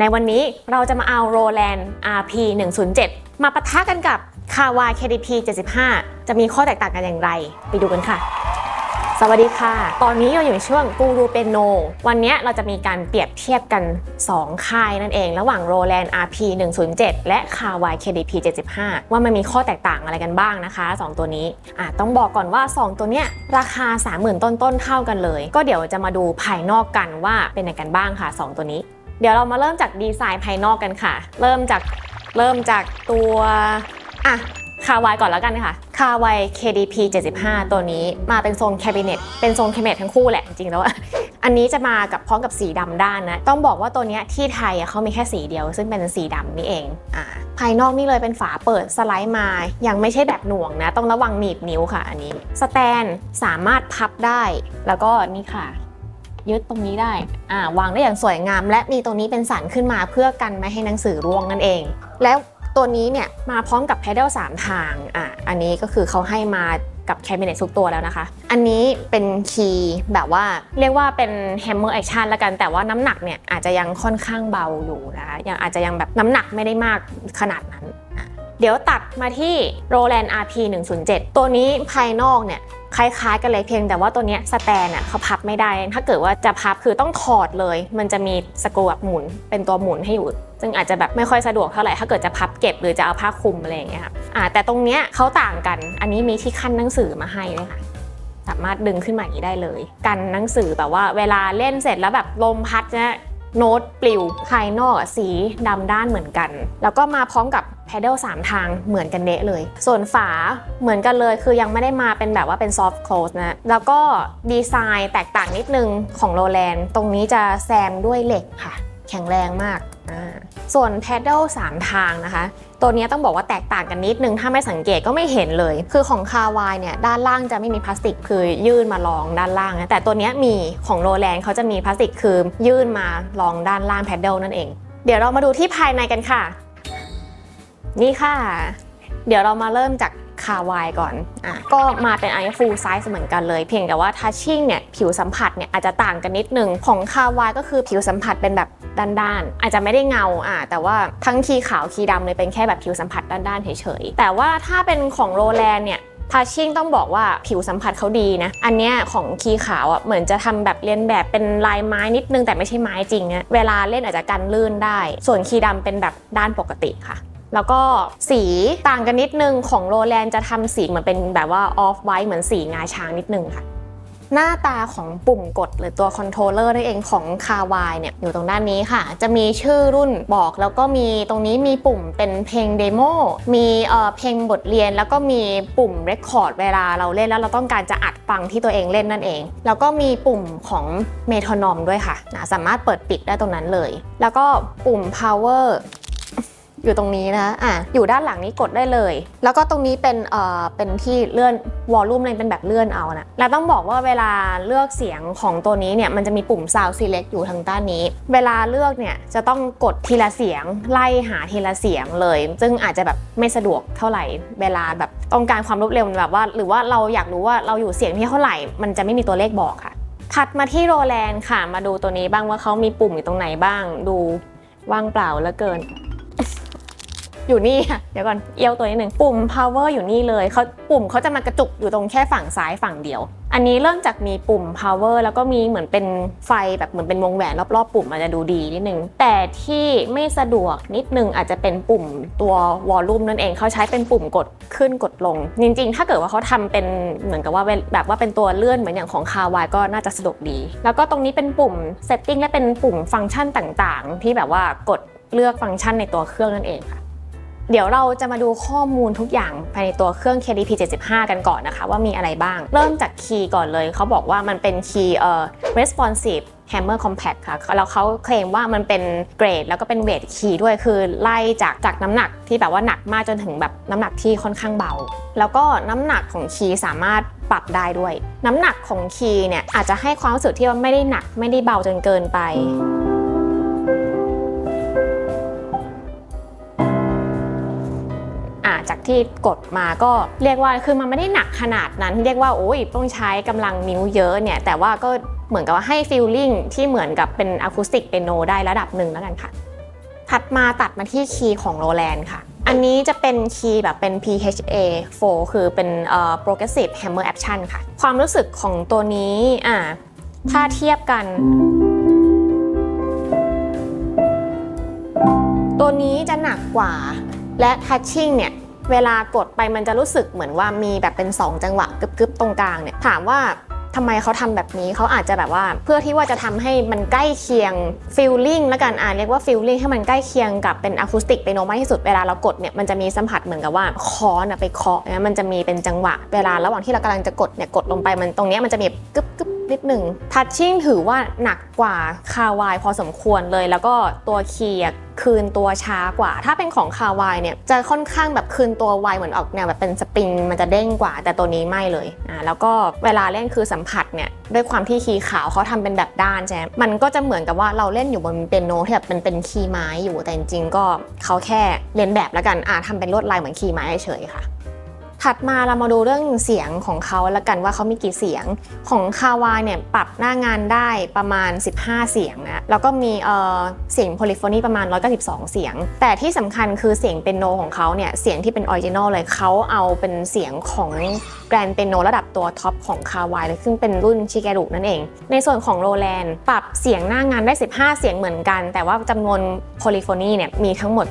ในวันนี้เราจะมาเอา Roland RP 107มาปะทะกันกับ Kawa KDP 75 จะมีข้อแตกต่างกันอย่างไร ไปดูกันค่ะ สวัสดีค่ะ ตอนนี้เราอยู่ในช่วงกูรูเปโน วันนี้เราจะมีการเปรียบเทียบกัน 2 ค่ายนั่นเอง ระหว่าง Roland RP 107และ Kawai KDP 75 ว่ามันมีข้อแตกต่างอะไรกันบ้างนะคะ 2 ตัวนี้อะต้องบอกก่อนว่า 2 ตัวเนี้ยราคา 30,000 ต้นๆเท่ากันเลย ก็เดี๋ยวจะมาดูภายนอกกันว่าเป็นยังไงกันบ้างค่ะ 2 ตัวนี้ เดี๋ยวเรามาเริ่มจากดีไซน์ภายนอกกันค่ะ เริ่มจากเริ่มจากตัวอะคาวายก่อนแล้วกันค่ะคาวาย KDP 75 ตัวนี้มาเป็นทรงแคบิเนตเป็นทรงแคบิเนตทั้งคู่แหละจริงๆแล้วอันนี้จะมากับพร้อมกับสีดำด้านนะ ต้องบอกว่าตัวนี้ที่ไทยเขามีแค่สีเดียว ซึ่งเป็นสีดำนี่เองอ่าภายนอกนี่เลยเป็นฝาเปิดสไลด์มา ยังไม่ใช่แบบหน่วงนะ ต้องระวังหนีบนิ้วค่ะ อันนี้ สแตนสามารถพับได้ แล้วก็นี่ค่ะ ยึดตรงนี้ได้อ่าวางได้อย่างสวยงาม และมีตรงนี้เป็นสันขึ้นมาเพื่อกันไม่ให้หนังสือร่วงนั่นเอง แล้วตัวนี้เนี่ยมาพร้อมกับ pedal 3ทางอะอันนี้ก็คือเขาให้มากับแคบิเนตทุกตัวแล้วนะคะ อันนี้เป็นคีย์แบบว่าเรียกว่าเป็น hammer action ละกัน แต่ว่าน้ำหนักเนี่ยอาจจะยังค่อนข้างเบาอยู่นะคะยังอาจจะยังแบบน้ำหนักไม่ได้มากขนาดนั้น เดี๋ยวตัดมาที่ Roland RP 107ตัวนี้ภายนอกเนี่ย คล้ายๆ กันเลยเพียงแต่ว่าตัวเนี้ยสแตนอะเขาพับไม่ได้ ถ้าเกิดว่าจะพับคือต้องถอดเลย มันจะมีสกรูแบบหมุนเป็นตัวหมุนให้อยู่ ซึ่งอาจจะแบบไม่ค่อยสะดวกเท่าไหร่ถ้าเกิดจะพับเก็บหรือจะเอาผ้าคลุมอะไรอย่างเงี้ยครับอ่าแต่ตรงเนี้ยเขาต่างกัน อันนี้มีที่ขั้นหนังสือมาให้เลยค่ะสามารถดึงขึ้นมาอย่างนี้ได้เลย กันหนังสือแบบว่าเวลาเล่นเสร็จแล้วแบบลมพัดเนี่ย โน้ตปลิวภายนอกสีดำด้านเหมือนกัน แล้วก็มาพร้อมกับแพดเดิล3ทางเหมือนกันเนะเลย ส่วนฝาเหมือนกันเลยคือยังไม่ได้มาเป็นแบบว่าเป็นซอฟต์โคลสนะ แล้วก็ดีไซน์แตกต่างนิดนึงของโรแลนตรงนี้จะแซมด้วยเหล็กค่ะ แข็งแรงมาก ส่วน pedal 3ทางนะคะ ตัวนี้ต้องบอกว่าแตกต่างกันนิดนึง ถ้าไม่สังเกตก็ไม่เห็นเลย คือของคาวายเนี่ยด้านล่างจะไม่มีพลาสติกคือยื่นมารองด้านล่างนะแต่ตัวนี้มีของโรแลนเขาจะมีพลาสติกคือยื่นมารองด้านล่าง pedal นั่นเอง เดี๋ยวเรามาดูที่ภายในกันค่ะ นี่ค่ะ เดี๋ยวเรามาเริ่มจาก คาวายก่อนอะก็มาเป็น i full size เหมือนกันเลยเพียงแต่ว่า touching เนี่ยผิวสัมผัสเนี่ยอาจจะต่างกันนิดนึงของคาวายก็คือผิวสัมผัสเป็นแบบด้านๆอาจจะไม่ได้เงาอะแต่ว่าทั้งคีย์ขาวคีย์ดำเลยเป็นแค่แบบผิวสัมผัสด้านๆเฉยๆแต่ว่าถ้าเป็นของโรแลนเนี่ยทัชชิ่งต้องบอกว่าผิวสัมผัสเขาดีนะ อันเนี้ยของคีย์ขาวอะเหมือนจะทำแบบเลียนแบบเป็นลายไม้นิดนึงแต่ไม่ใช่ไม้จริงนะเวลาเล่นอาจจะกันลื่นได้ ส่วนคีย์ดำเป็นแบบด้านปกติค่ะ แล้วก็สีต่างกันนิดนึงของโรแลนจะทำสีเหมือนเป็นแบบว่าออฟไวท์เหมือนสีงาช้างนิดนึงค่ะ หน้าตาของปุ่มกดหรือตัวคอนโทรลเลอร์นั่นเองของคาวายเนี่ยอยู่ตรงด้านนี้ค่ะ จะมีชื่อรุ่นบอกแล้วก็มีตรงนี้มีปุ่มเป็นเพลงเดโมมีเอ่อเพลงบทเรียน แล้วก็มีปุ่มเรคคอร์ดเวลาเราเล่นแล้วเราต้องการจะอัดฟังที่ตัวเองเล่นนั่นเอง แล้วก็มีปุ่มของเมโทนอมด้วยค่ะนะสามารถเปิดปิดได้ตรงนั้นเลย แล้วก็ปุ่ม power อยู่ตรงนี้นะอะอยู่ด้านหลังนี้กดได้เลย แล้วก็ตรงนี้เป็นเอ่อเป็นที่เลื่อนวอลลุ่มเลยเป็นแบบเลื่อนเอานะแล้วต้องบอกว่าเวลาเลือกเสียงของตัวนี้เนี่ยมันจะมีปุ่ม Sound Select อยู่ทางด้านนี้ เวลาเลือกเนี่ยจะต้องกดทีละเสียงไล่หาทีละเสียงเลย ซึ่งอาจจะแบบไม่สะดวกเท่าไหร่ เวลาแบบต้องการความรวดเร็วแบบว่า หรือว่าเราอยากรู้ว่าเราอยู่เสียงที่เท่าไหร่ มันจะไม่มีตัวเลขบอกค่ะถัดมาที่โรแลนค่ะ มาดูตัวนี้บ้างว่าเขามีปุ่มอยู่ตรงไหนบ้าง ดูว่างเปล่าเหลือเกิน อยู่นี่ค่ะเดี๋ยวก่อนเอี้ยวตัวนิดนึงปุ่ม power อยู่นี่เลยเขาปุ่มเขาจะมากระจุกอยู่ตรงแค่ฝั่งซ้ายฝั่งเดียว อันนี้เริ่มจากมีปุ่ม power แล้วก็มีเหมือนเป็นไฟแบบเหมือนเป็นวงแหวนรอบๆ ปุ่มอาจจะดูดีนิดนึง แต่ที่ไม่สะดวกนิดนึงอาจจะเป็นปุ่มตัว volume นั่นเองเขาใช้เป็นปุ่มกดขึ้นกดลง จริงๆ ถ้าเกิดว่าเขาทำเป็นเหมือนกับว่าแบบว่าเป็นตัวเลื่อนเหมือนอย่างของคาวายก็น่าจะสะดวกดี แล้วก็ตรงนี้เป็นปุ่ม setting และเป็นปุ่มฟังก์ชันต่างๆ ที่แบบว่ากดเลือกฟังก์ชันในตัวเครื่องนั่นเองค่ะ เดี๋ยวเราจะมาดูข้อมูลทุกอย่างภายในตัวเครื่อง KDP 75 กันก่อนนะคะ ว่ามีอะไรบ้าง เริ่มจากคีย์ก่อนเลยเขาบอกว่ามันเป็นคีย์เอ่อ responsive hammer compact ค่ะ แล้วเขาเคลมว่ามันเป็นเกรด แล้วก็เป็นเวทคีย์ด้วย คือไล่จากจากน้ำหนักที่แบบว่าหนักมากจนถึงแบบน้ำหนักที่ค่อนข้างเบา แล้วก็น้ำหนักของคีย์สามารถปรับได้ด้วย น้ำหนักของคีย์เนี่ยอาจจะให้ความรู้สึกที่ว่าไม่ได้หนักไม่ได้เบาจนเกินไป ที่กดมาก็เรียกว่าคือมันไม่ได้หนักขนาดนั้น เรียกว่าโอ้ยต้องใช้กำลังนิ้วเยอะเนี่ย แต่ว่าก็เหมือนกับว่าให้ฟีลลิ่งที่เหมือนกับเป็นอะคูสติกเปียโนได้ระดับหนึ่งแล้วกันค่ะ ถัดมาตัดมาที่คีย์ของโรแลนด์ค่ะอันนี้จะเป็นคีย์แบบเป็น PHA 4 คือเป็น progressive hammer action ค่ะ ความรู้สึกของตัวนี้อ่าถ้าเทียบกัน ตัวนี้จะหนักกว่า และ touching เนี่ย เวลากดไปมันจะรู้สึกเหมือนว่ามีแบบเป็น 2 จังหวะกึบๆตรงกลางเนี่ยถามว่าทำไมเขาทำแบบนี้เขาอาจจะแบบว่า เพื่อที่ว่าจะทำให้มันใกล้เคียง feeling และกันอ่านเรียกว่า feeling ให้มันใกล้เคียงกับเป็นอะคูสติกเปียโนมากที่สุดเวลาเรากดเนี่ยมันจะมีสัมผัสเหมือนกับว่าคอนะไปเคาะนะมันจะมีเป็นจังหวะ เวลาระหว่างที่เรากำลังจะกดเนี่ยกดลงไปมันตรงนี้มันจะมีกึบกึบ นิดหนึ่ง touching ถือว่าหนักกว่าคาวายพอสมควรเลย แล้วก็ตัวคีย์คืนตัวช้ากว่า ถ้าเป็นของคาวายเนี่ยจะค่อนข้างแบบคืนตัวไวเหมือนออกแนวแบบเป็นสปริง มันจะเด้งกว่า แต่ตัวนี้ไม่เลยอ่าแล้วก็เวลาเล่นคือสัมผัสเนี่ยด้วยความที่คีย์ขาวเขาทำเป็นแบบด้านใช่ไหมมันก็จะเหมือนกับว่าเราเล่นอยู่บนเปียโนที่แบบเป็นเป็นคีย์ไม้อยู่แต่จริงๆก็เขาแค่เลียนแบบแล้วกันอ่าทำเป็นลวดลายเหมือนคีย์ไม้เฉยๆค่ะ ถัดมาเรามาดูเรื่องเสียงของเขาแล้วกันว่าเขามีกี่เสียง ของคาวายเนี่ยปรับหน้างานได้ประมาณ 15 เสียงนะแล้วก็มีเอ่อเสียงโพลิโฟนีประมาณ 192 เสียง แต่ที่สำคัญคือเสียงเปียโนของเขาเนี่ยเสียงที่เป็นออริจินอลเลยเขาเอาเป็นเสียงของแกรนเปียโนระดับตัวท็อปของคาวายเลยซึ่งเป็นรุ่นชิเกรุนั่นเอง ในส่วนของโรแลนด์ปรับเสียงหน้างานได้ 15 เสียงเหมือนกัน แต่ว่าจำนวนโพลิโฟนีเนี่ยมีทั้งหมด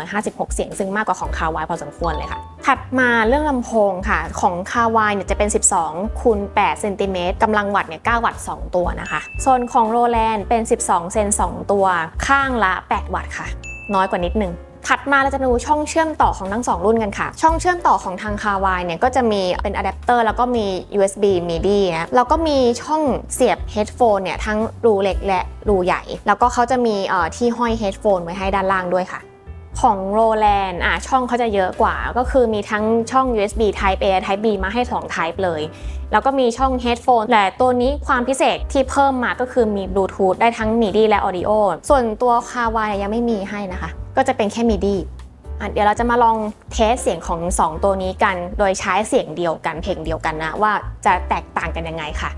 256 เสียง ซึ่งมากกว่าของคาวายพอสมควรเลยค่ะ ถัดมาเรื่องลำโพงค่ะ ของคาวายเนี่ยจะเป็น 12คูณ8เซนติเมตรกำลังวัตต์เนี่ย9วัตต์2ตัวนะคะโซนของโรแลนด์เป็น 12 เซน 2 ตัว ข้างละ 8 วัตต์ค่ะ น้อยกว่านิดนึงถัดมาเราจะดูช่องเชื่อมต่อของทั้ง 2 รุ่นกันค่ะ ช่องเชื่อมต่อของทางคาวายเนี่ยก็จะมีเป็นอะแดปเตอร์แล้วก็มี USB MIDI นะแล้วก็มีช่องเสียบเฮดโฟนเนี่ยทั้งรูเล็กและรูใหญ่ แล้วก็เขาจะมีที่ห้อยเฮดโฟนไว้ให้ด้านล่างด้วยค่ะ ของโรแลนด์อะช่องเขาจะเยอะกว่า ก็คือมีทั้งช่อง USB Type A Type B มาให้ 2 Type เลย แล้วก็มีช่อง Headphone แต่ตัวนี้ความพิเศษที่เพิ่มมาก็คือมี Bluetooth ได้ทั้ง MIDI และ Audio ส่วนตัวคาวายยังไม่มีให้นะคะ ก็จะเป็นแค่ MIDI อะเดี๋ยวเราจะมาลองเทสเสียงของ 2 ตัวนี้กัน โดยใช้เสียงเดียวกันเพลงเดียวกันนะว่าจะแตกต่างกันยังไงค่ะ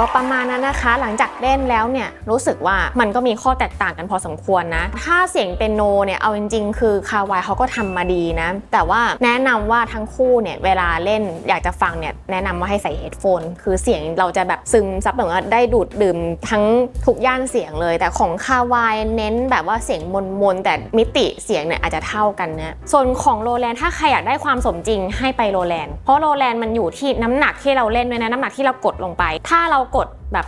ก็ประมาณนั้นนะคะ หลังจากเล่นแล้วเนี่ยรู้สึกว่ามันก็มีข้อแตกต่างกันพอสมควรนะ ถ้าเสียงเป็นโนเนี่ยเอาจริงๆ คือคาวายเขาก็ทำมาดีนะ แต่ว่าแนะนำว่าทั้งคู่เนี่ยเวลาเล่นอยากจะฟังเนี่ยแนะนำว่าให้ใส่เฮดโฟนคือเสียงเราจะแบบซึมซับแบบว่าได้ดูดดื่มทั้งทุกย่านเสียงเลย แต่ของคาวายเน้นแบบว่าเสียงมนๆแต่มิติเสียงเนี่ยอาจจะเท่ากันนะส่วนของโรแลนถ้าใครอยากได้ความสมจริงให้ไปโรแลนเพราะโรแลนมันอยู่ที่น้ำหนักที่เราเล่นด้วยนะน้ำหนักที่เรากดลงไป ถ้าเรากดแบบ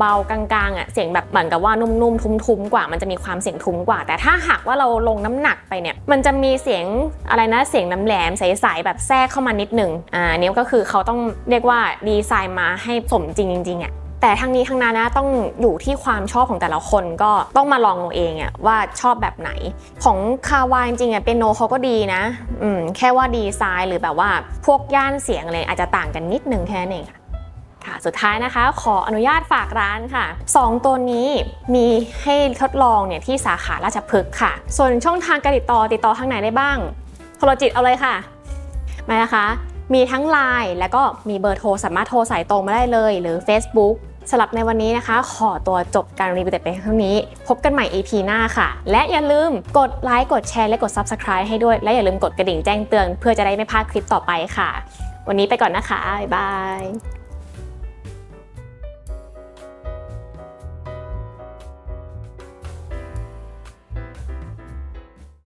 เบาๆ กลางๆอะเสียงแบบเหมือนกับว่านุ่มๆ ทุ้มๆ กว่า มันจะมีความเสียงทุ้มกว่า แต่ถ้าหากว่าเราลงน้ำหนักไปเนี่ย มันจะมีเสียงอะไรนะ เสียงน้ำแหลมใสๆ แบบแทรกเข้ามานิดหนึ่งอ่าอันนี้ก็คือเขาต้องเรียกว่าดีไซน์มาให้สมจริงจริงๆอะแต่ทั้งนี้ทั้งนั้นนะต้องอยู่ที่ความชอบของแต่ละคนก็ต้องมาลองเอาเองอะว่าชอบแบบไหน ของคาวาจริงๆอะเป็นโนเขาก็ดีนะอืมแค่ว่าดีไซน์หรือแบบว่าพวกย่านเสียงอะไรอาจจะต่างกันนิดนึงแค่นั้นเองค่ะ ค่ะสุดท้ายนะคะขออนุญาตฝากร้านค่ะ 2 ตัวนี้มีให้ทดลองเนี่ยที่สาขาราชพฤกษ์ค่ะ ส่วนช่องทางการติดต่อติดต่อทางไหนได้บ้างโทรจิตเอาเลยค่ะมานะคะมีทั้ง Line แล้วก็มีเบอร์โทรสามารถโทรสายตรงมาได้เลย หรือ Facebook สำหรับในวันนี้นะคะ ขอตัวจบการรีวิวแต่เพียงเท่านี้ พบกันใหม่ EP หน้าค่ะ และอย่าลืมกดไลค์กดแชร์และกด Subscribe ให้ด้วย และอย่าลืมกดกระดิ่งแจ้งเตือน เพื่อจะได้ไม่พลาดคลิปต่อไปค่ะ วันนี้ไปก่อนนะคะ บ๊ายบาย